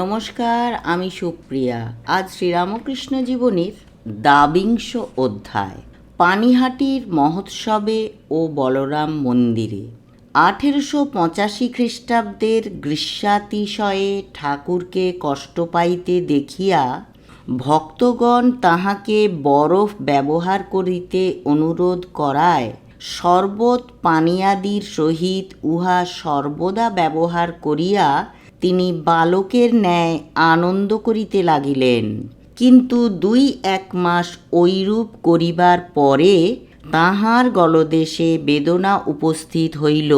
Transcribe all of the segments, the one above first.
নমস্কার, আমি সুপ্রিয়া। আজ শ্রীরামকৃষ্ণ জীবনীর দাবিংশ অধ্যায়, পানিহাটির মহোৎসবে ও বলরাম মন্দিরে। আঠেরোশো পঁচাশি খ্রিস্টাব্দের গ্রীষ্মাতিশয়ে ঠাকুরকে কষ্ট পাইতে দেখিয়া ভক্তগণ তাহাকে বরফ ব্যবহার করিতে অনুরোধ করায়, শরবত পানিয়াদির সহিত উহা সর্বদা ব্যবহার করিয়া তিনি বালকের ন্যায় আনন্দ করিতে লাগিলেন। কিন্তু দুই এক মাস ঐরূপ করিবার পরে তাহার গলদেশে বেদনা উপস্থিত হইল।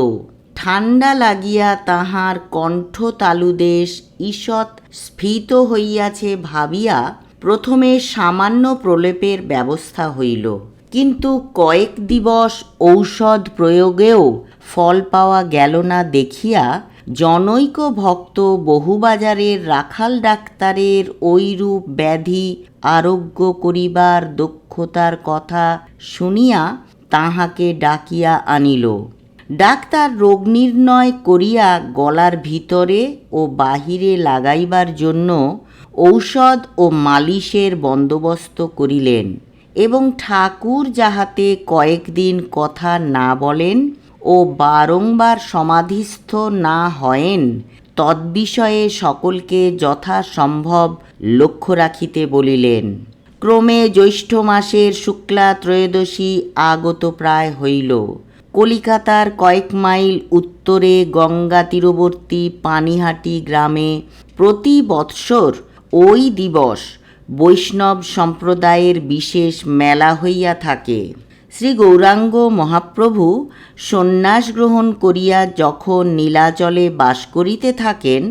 ঠান্ডা লাগিয়া তাহার কণ্ঠ তালুদেশ ঈষৎ স্ফীত হইয়াছে ভাবিয়া প্রথমে সামান্য প্রলেপের ব্যবস্থা হইল। কিন্তু কয়েক দিবস ঔষধ প্রয়োগেও ফল পাওয়া গেল না দেখিয়া জনৈক ভক্ত বহুবাজারের রাখাল ডাক্তারের ঐরূপ ব্যাধি আরোগ্য করিবার দক্ষতার কথা শুনিয়া তাহাকে ডাকিয়া আনিল। ডাক্তার রোগ নির্ণয় করিয়া গলার ভিতরে ও বাহিরে লাগাইবার জন্য ঔষধ ও মালিশের বন্দোবস্ত করিলেন এবং ঠাকুর যাহাতে কয়েকদিন কথা না বলেন ও বারংবার সমাধিস্থ না হয়েন, তদ্বিষয়ে সকলকে যথাসম্ভব লক্ষ্য রাখিতে বলিলেন। ক্রমে জ্যৈষ্ঠ মাসের শুক্লা ত্রয়োদশী আগত প্রায় হইল। কলিকাতার কয়েক মাইল উত্তরে গঙ্গা তীরবর্তী পানিহাটি গ্রামে প্রতি বৎসর ওই দিবস বৈষ্ণব সম্প্রদায়ের বিশেষ মেলা হইয়া থাকে। শ্রী গৌরাঙ্গ মহাপ্রভু সন্ন্যাস গ্রহণ করিয়া যখন নীলাচলে বাস করিতে থাকেন,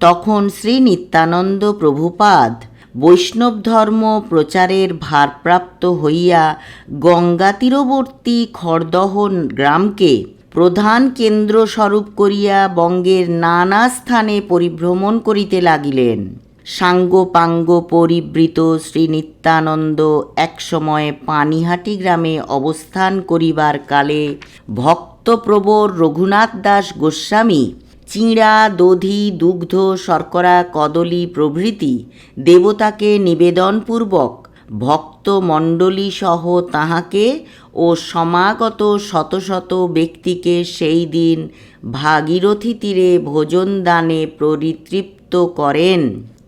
তখন শ্রী নিত্যানন্দ প্রভুপাদ বৈষ্ণব ধর্ম প্রচারের ভারপ্রাপ্ত হইয়া গঙ্গা তীরবর্তী খড়দহ গ্রামকে প্রধান কেন্দ্র স্বরূপ করিয়া বঙ্গের নানা স্থানে পরিভ্রমণ করিতে লাগিলেন। সাঙ্গ পাঙ্গ পরিবৃত শ্রী নিত্যানন্দ একসময় পানিহাটি গ্রামে অবস্থান করিবার কালে ভক্তপ্রবর রঘুনাথ দাস গোস্বামী, চিঁড়া, দধি, দুগ্ধ, শর্করা, কদলী প্রভৃতি দেবতাকে নিবেদনপূর্বক ভক্তমণ্ডলী সহ তাহাকে ও সমাগত শত শত ব্যক্তিকে সেই দিন ভাগীরথী তীরে ভোজন দানে পরিতৃপ্ত করেন।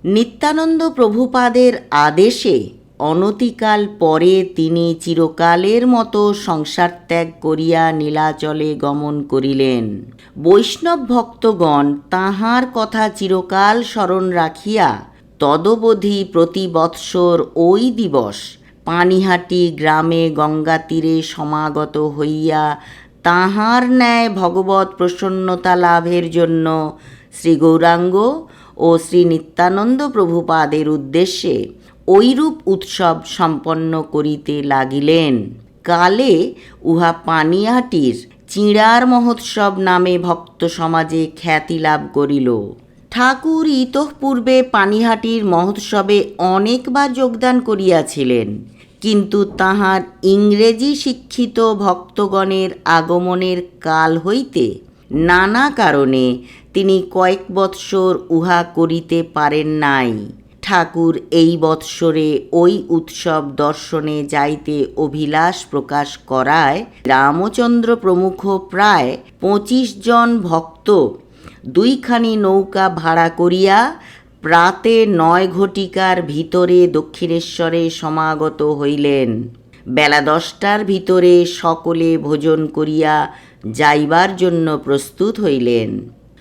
নিত্যানন্দ প্রভুপাদের আদেশে অনতিকাল পরে তিনি চিরকালের মতো সংসার ত্যাগ করিয়া নীলাচলে গমন করিলেন। বৈষ্ণব ভক্তগণ তাহার কথা চিরকাল স্মরণ রাখিয়া তদবধি প্রতি বৎসর ওই দিবস পানিহাটি গ্রামে গঙ্গা তীরে সমাগত হইয়া তাহার ন্যায় ভগবত প্রসন্নতা লাভের জন্য শ্রী গৌরাঙ্গ ও শ্রী নিত্যানন্দ প্রভুপাদের উদ্দেশ্যে ঐরূপ উৎসব সম্পন্ন করিতে লাগিলেন। কালে উহা পানিয়াটির চিঁড়ার মহোৎসব নামে ভক্ত সমাজে খ্যাতি লাভ করিল। ঠাকুর ইতঃপূর্বে পানিহাটির মহোৎসবে অনেকবার যোগদান করিয়াছিলেন, কিন্তু তাহার ইংরেজি শিক্ষিত ভক্তগণের আগমনের কাল হইতে নানা কারণে তিনি কয়েক বৎসর উহা করিতে পারেন নাই। ঠাকুর এই বৎসরে ওই উৎসব দর্শনে যাইতে অভিলাষ প্রকাশ করায় রামচন্দ্র প্রমুখ প্রায় পঁচিশ জন ভক্ত দুইখানি নৌকা ভাড়া করিয়া প্রাতে নয় ঘটিকার ভিতরে দক্ষিণেশ্বরে সমাগত হইলেন। বেলা দশটার ভিতরে সকলে ভোজন করিয়া যাইবার জন্য প্রস্তুত হইলেন।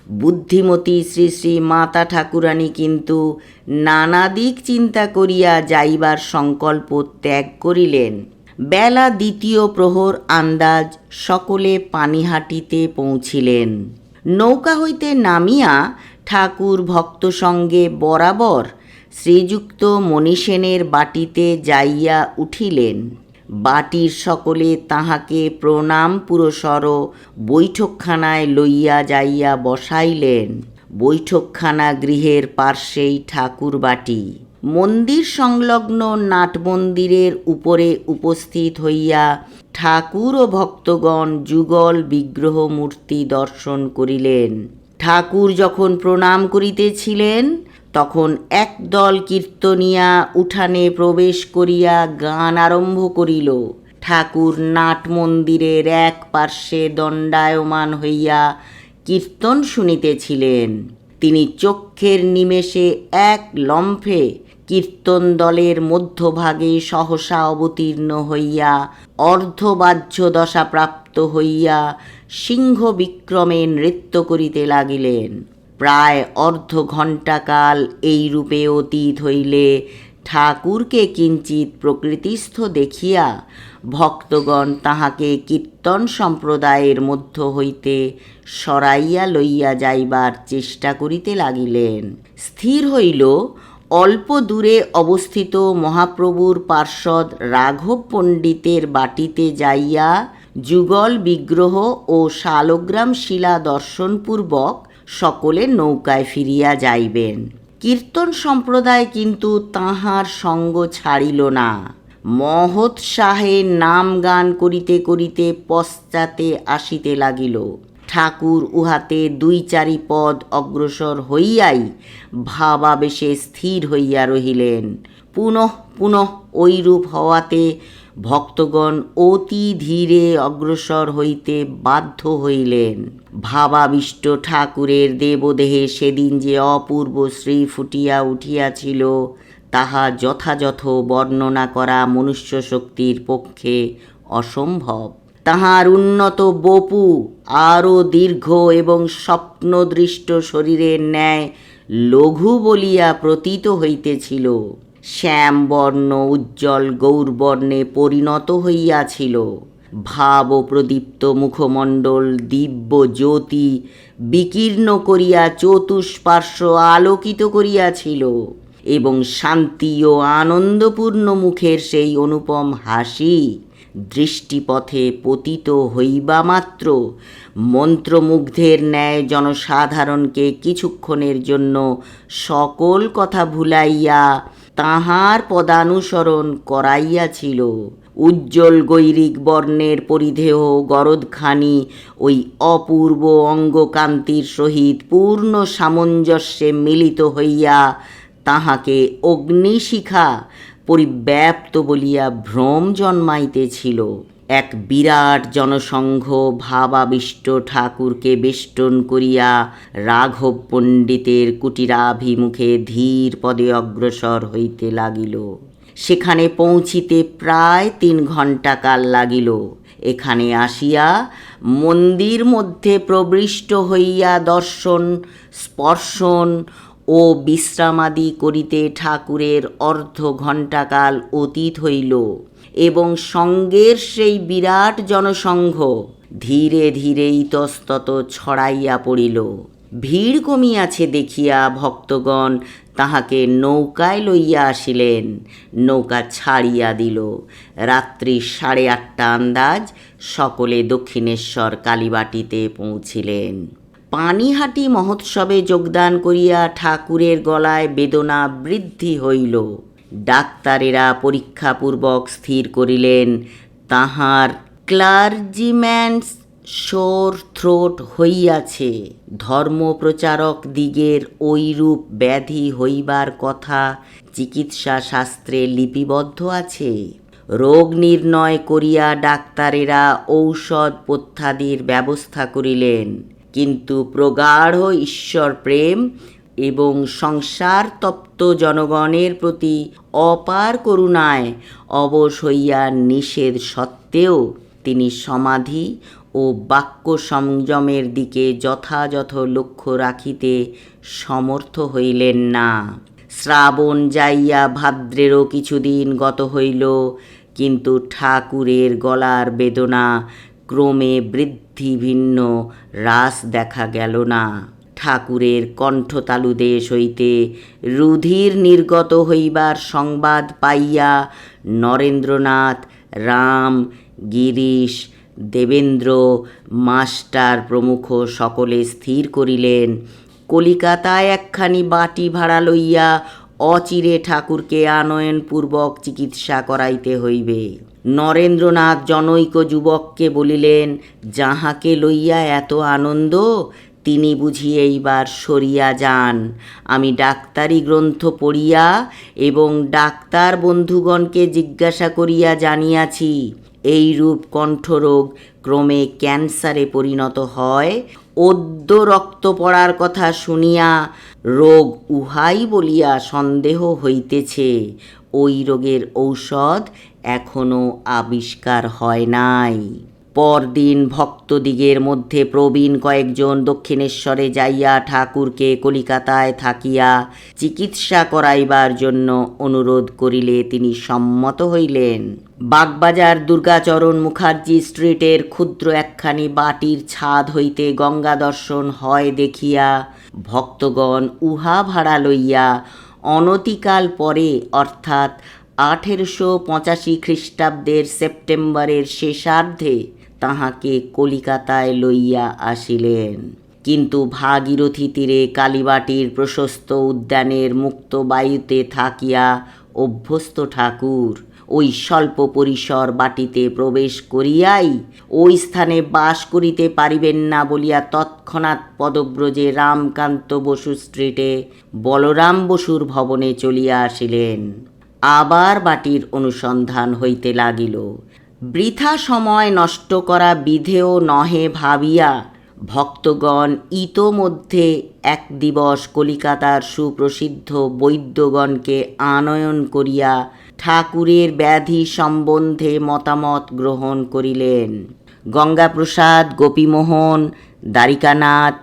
বুদ্ধিমতী শ্রী শ্রী মাতা ঠাকুরানী কিন্তু নানা দিক চিন্তা করিয়া যাইবার সংকল্প ত্যাগ করিলেন। বেলা দ্বিতীয় প্রহর আন্দাজ সকলে পানিহাটিতে পৌঁছিলেন। নৌকা হইতে নামিয়া ঠাকুর ভক্ত সঙ্গে বরাবর শ্রীযুক্ত মণিসেনের বাটিতে যাইয়া উঠিলেন। বাটির সকলে তাহাকে প্রণাম পুরসর বৈঠকখানায় লইয়া যাইয়া বসাইলেন। বৈঠকখানা গৃহের পার্শ্বেই ঠাকুর বাটি। মন্দির সংলগ্ন নাটমন্দিরের উপরে উপস্থিত হইয়া ঠাকুর ও ভক্তগণ যুগল বিগ্রহ মূর্তি দর্শন করিলেন। ঠাকুর যখন প্রণাম করিতেছিলেন তখন একদল কীর্তনিয়া উঠানে প্রবেশ করিয়া গান আরম্ভ করিল। ঠাকুর নাট মন্দিরের এক পার্শ্বে দণ্ডায়মান হইয়া কীর্তন শুনিতেছিলেন। তিনি চক্ষের নিমেষে এক লম্ফে কীর্তন দলের মধ্যভাগে সহসা অবতীর্ণ হইয়া অর্ধবাহ্য দশা প্রাপ্ত হইয়া সিংহ বিক্রমে নৃত্য করিতে লাগিলেন। প্রায় অর্ধ ঘণ্টাকাল এই রূপে অতীত হইলে ঠাকুরকে কিঞ্চিত প্রকৃতিস্থ দেখিয়া ভক্তগণ তাহাকে কীর্তন সম্প্রদায়ের মধ্য হইতে সরাইয়া লইয়া যাইবার চেষ্টা করিতে লাগিলেন। স্থির হইল, অল্প দূরে অবস্থিত মহাপ্রভুর পার্ষদ রাঘব পণ্ডিতের বাটিতে যাইয়া যুগল বিগ্রহ ও শালগ্রাম শিলা দর্শনপূর্বক সকলে নৌকায় ফিরিয়া যাইবেন। কীর্তন সম্প্রদায় কিন্তু তাহার সঙ্গ ছাড়িল না। মহৎ নাম গান করিতে করিতে পশ্চাতে আসিতে লাগিল। ঠাকুর উহাতে দুই চারি পদ অগ্রসর হইয়াই ভাবাবেশে স্থির হইয়া রহিলেন। পুনঃ পুনঃ ঐরূপ হওয়াতে ভক্তগণ অতি ধীরে অগ্রসর হইতে বাধ্য হইলেন। ভাবাবিষ্ট ঠাকুরের দেবদেহে সেদিন যে অপূর্ব শ্রী ফুটিয়া উঠিয়াছিল, তাহা যথাযথ বর্ণনা করা মনুষ্য শক্তির পক্ষে অসম্ভব। তাহার উন্নত বপু, আরও দীর্ঘ এবং স্বপ্নদৃষ্ট শরীরের ন্যায় লঘু বলিয়া প্রতীত হইতেছিল। শ্যামবর্ণ উজ্জ্বল গৌরবর্ণে পরিণত হইয়াছিল। ভাব প্রদীপ্ত মুখমণ্ডল, দিব্য জ্যোতি বিকীর্ণ করিয়া চতুষ্পার্শ্ব আলোকিত করিয়াছিল এবং শান্তি ও আনন্দপূর্ণ মুখের সেই অনুপম হাসি দৃষ্টিপথে পতিত হইবা মাত্র। মন্ত্রমুগ্ধের ন্যায় জনসাধারণকে কিছুক্ষণের জন্য সকল কথা ভুলাইয়া তাহার পদানুসরণ করাইয়াছিল। উজ্জ্বল গৈরিক বর্ণের পরিধেয় গরদখানি ওই অপূর্ব অঙ্গকান্তির সহিত পূর্ণ সামঞ্জস্যে মিলিত হইয়া তাহাকে অগ্নিশিখা পরিব্যাপ্ত বলিয়া ভ্রম জন্মাইতেছিল। এক বিরাট জনসংঘ ভাবাবিষ্ট ঠাকুরকে বেষ্টন করিয়া রাঘব পণ্ডিতের কুটিরাভিমুখে ধীর পদে অগ্রসর হইতে লাগিল। সেখানে পৌঁছিতে প্রায় তিন ঘণ্টা কাল লাগিল। এখানে আসিয়া মন্দির মধ্যে প্রবিষ্ট হইয়া দর্শন, স্পর্শন ও বিশ্রামাদি করিতে ঠাকুরের অর্ধ ঘণ্টাকাল অতীত হইল। এবং সঙ্গের সেই বিরাট জনসংঘ ধীরে ধীরে ইতস্তত ছড়াইয়া পড়িল। ভিড় কমিয়াছে দেখিয়া ভক্তগণ তাহাকে নৌকায় লইয়া আসিলেন। নৌকা ছাড়িয়া দিল। রাত্রি সাড়ে আটটা আন্দাজ সকলে দক্ষিণেশ্বর কালীবাটিতে পৌঁছিলেন। পানিহাটি মহোৎসবে যোগদান করিয়া ঠাকুরের গলায় বেদনা বৃদ্ধি হইল। ডাক্তারেরা পরীক্ষাপূর্বক স্থির করিলেন। তাহার ক্লার্জিম্যানস সোর থ্রোট হইয়াছে। ধর্মপ্রচারক দিগের ঐরূপ ব্যাধি হইবার কথা চিকিৎসা শাস্ত্রে লিপিবদ্ধ আছে। রোগ নির্ণয় করিয়া ডাক্তারেরা ঔষধ পথ্যাদির ব্যবস্থা করিলেন। কিন্তু প্রগাঢ় ঈশ্বর প্রেম এবং সংসার তপ্ত জনগণের প্রতি অপার করুণায় অবশ হইয়া নিষেধ সত্ত্বেও তিনি সমাধি ও বাক্য সংযমের দিকে যথাযথ লক্ষ্য রাখিতে সমর্থ হইলেন না। শ্রাবণ যাইয়া ভাদ্রেরও কিছুদিন গত হইল, কিন্তু ঠাকুরের গলার বেদনা ক্রমে বৃদ্ধি ভিন্ন, হ্রাস দেখা গেল না। ঠাকুরের কণ্ঠতালুদেশ হইতে রুধির নির্গত হইবার সংবাদ পাইয়া নরেন্দ্রনাথ, রাম, গিরিশ, দেবেন্দ্র, মাস্টার প্রমুখ সকলে স্থির করিলেন। কলিকাতায় একখানি বাটি ভাড়া লইয়া অচিরে ঠাকুরকে আনয়নপূর্বক চিকিৎসা করাইতে হইবে। নরেন্দ্রনাথ জনৈক যুবককে বলিলেন, যাহাকে লইয়া এত আনন্দ তিনি বুঝি এইবার সরিয়া যান। আমি ডাক্তারি গ্রন্থ পড়িয়া এবং ডাক্তার বন্ধুগণকে জিজ্ঞাসা করিয়া জানিয়াছি এই রূপ কণ্ঠরোগ ক্রমে ক্যান্সারে পরিণত হয়। অদ্য রক্ত পড়ার কথা শুনিয়া রোগ উহাই বলিয়া সন্দেহ হইতেছে। ওই রোগের ঔষধ এখনও আবিষ্কার হয় নাই। পরদিন ভক্তদিগের মধ্যে প্রবীণ কয়েকজন দক্ষিণেশ্বরে যাইয়া ঠাকুরকে কলিকাতায় থাকিয়া চিকিৎসা করাইবার জন্য অনুরোধ করিলে তিনি সম্মত হইলেন। বাগবাজার দুর্গাচরণ মুখার্জি স্ট্রিটের ক্ষুদ্র একখানি বাটির ছাদ হইতে গঙ্গা দর্শন হয় দেখিয়া ভক্তগণ উহা ভাড়া লইয়া অনতিকাল পরে, অর্থাৎ আঠেরোশো পঁচাশি খ্রিস্টাব্দের সেপ্টেম্বরের শেষার্ধে তাহাকে কলিকাতায় লইয়া আসিলেন। কিন্তু ভাগীরথী তীরে কালীবাটির প্রশস্ত উদ্যানের মুক্ত বায়ুতে থাকিয়া অভ্যস্ত ঠাকুর ওই স্বল্প পরিসর বাটিতে প্রবেশ করিয়াই ওই স্থানে বাস করিতে পারিবেন না বলিয়া তৎক্ষণাৎ পদব্রজে রামকান্ত বসু স্ট্রিটে বলরাম বসুর ভবনে চলিয়া আসিলেন। আবার বাটির অনুসন্ধান হইতে লাগিল। বৃথা সময় নষ্ট করা বিধেয় নহে ভাবিয়া, ভক্তগণ ইতোমধ্যে এক দিবস কলিকাতার সুপ্রসিদ্ধ বৈদ্যগণকে আনয়ন করিয়া ঠাকুরের ব্যাধি সম্বন্ধে মতামত গ্রহণ করিলেন। গঙ্গাপ্রসাদ, গোপীমোহন, দ্বারিকানাথ,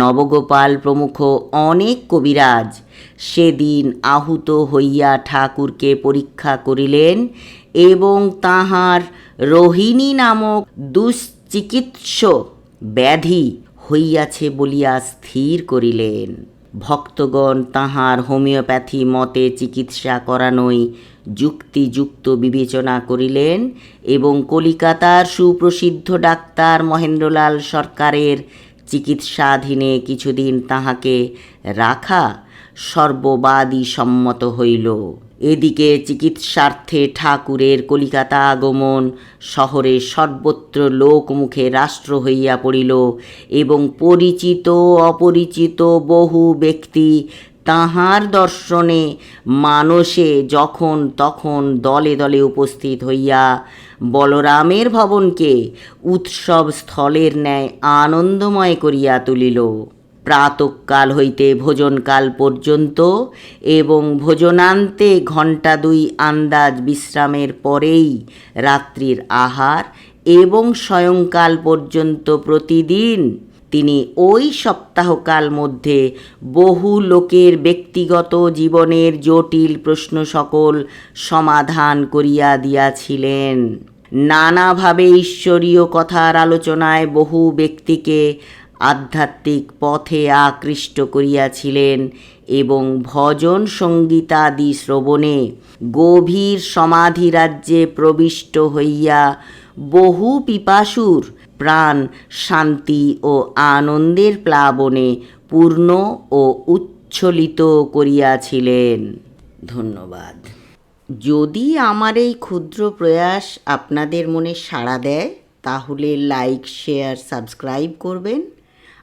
নবগোপাল প্রমুখ অনেক কবিরাজ সেদিন আহুত হইয়া ঠাকুরকে পরীক্ষা করিলেন এবং তাহার রোহিণী নামক দুশ্চিকিৎস ব্যাধি হইয়াছে বলিয়া স্থির করিলেন। ভক্তগণ তাহার হোমিওপ্যাথি মতে চিকিৎসা করানোই যুক্তিযুক্ত বিবেচনা করিলেন এবং কলিকাতার সুপ্রসিদ্ধ ডাক্তার মহেন্দ্রলাল সরকারের চিকিৎসাধীনে কিছুদিন তাহাকে রাখা সর্ববাদী সম্মত হইল। এদিকে চিকিৎসার্থে ঠাকুরের কলিকাতা আগমন, শহরে সর্বত্র লোকমুখে রাষ্ট্র হইয়া পড়িল এবং পরিচিত, অপরিচিত বহু ব্যক্তি তাহার দর্শনে মানসে যখন তখন দলে দলে উপস্থিত হইয়া বলরামের ভবনকে উৎসব স্থলের ন্যায় আনন্দময় করিয়া তুলিল। প্রাতকাল হইতে ভোজনকাল পর্যন্ত এবং ভোজনান্তে ঘণ্টা দুই আন্দাজ বিশ্রামের পরেই রাত্রির আহার এবং সায়ংকাল পর্যন্ত প্রতিদিন তিনি ওই সপ্তাহকাল মধ্যে বহু লোকের ব্যক্তিগত জীবনের জটিল প্রশ্ন সকল সমাধান করিয়া দিয়াছিলেন। নানাভাবে ঈশ্বরীয় কথার আলোচনায় বহু ব্যক্তিকে আধ্যাত্মিক পথে আকৃষ্ট করিয়াছিলেন এবং ভজন সঙ্গীতাদি শ্রবণে গভীর সমাধি রাজ্যে প্রবিষ্ট হইয়া বহু পিপাসুর প্রাণ শান্তি ও আনন্দের প্লাবনে পূর্ণ ও উচ্ছ্বলিত করিয়াছিলেন। ধন্যবাদ। যদি আমার এই ক্ষুদ্র প্রয়াস আপনাদের মনে সাড়া দেয়, তাহলে লাইক, শেয়ার, সাবস্ক্রাইব করবেন।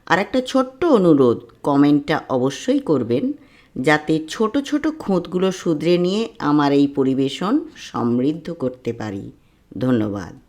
আর একটা ছোট্ট অনুরোধ, কমেন্টটা অবশ্যই করবেন যাতে ছোট ছোট খুঁতগুলো শুধরে নিয়ে আমার এই পরিবেশন সমৃদ্ধ করতে পারি। ধন্যবাদ।